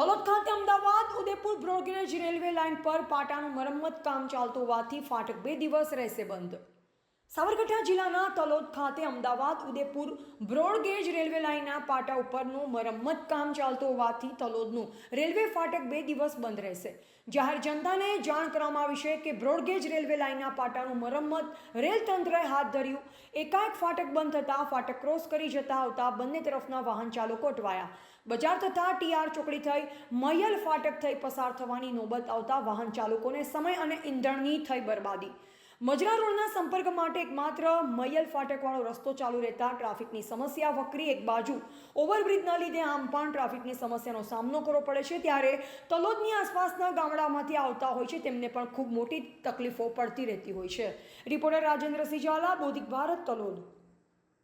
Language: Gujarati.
તલોદ ખાતે Ahmedabad, Udaipur broad gauge railway line પર પાટાનું મરમ્મત કામ ચાલતું હોવાથી ફાટક બે દિવસ રહેશે બંધ. સાબરકાંઠા જિલ્લાના તલોદ ખાતે અમદાવાદ, ઉદેપુર, બ્રોડગેજ રેલવે લાઇનના પાટા ઉપરનું મરમ્મત કામ ચાલતું હોવાથી તલોદનું રેલવે ફાટક બે દિવસ બંધ રહેશે. જાહેર જનતાને જાણ કરવામાં આવી છે કે બ્રોડગેજ રેલવે લાઇનના પાટાનું મરમ્મત રેલ તંત્રએ હાથ ધર્યું. એકાએક ફાટક બંધ થતાં ફાટક ક્રોસ કરી જતા આવતા બંને તરફના વાહન ચાલકો અટવાયા. બજાર તથા ટીઆર ચોકડી થઈ, મયલ ફાટક થઈ પસાર થવાની નોબત આવતા વાહન ચાલકોને સમય અને ઈંધણની થઈ બરબાદી. મજરા રોડના સંપર્ક માટે એકમાત્ર મયલ ફાટકવાળો રસ્તો ચાલુ રહેતા ટ્રાફિકની સમસ્યા વકરી એક બાજુ ઓવરબ્રિજના લીધે આમ પણ ટ્રાફિકની સમસ્યાનો સામનો કરવો પડે છે. ત્યારે તલોદની આસપાસના ગામડામાંથી આવતા હોય છે તેમને પણ ખૂબ મોટી તકલીફો પડતી રહેતી હોય છે. રિપોર્ટર રાજેન્દ્રસિંહ ઝાલા, બોધિક ભારત, તલોદ.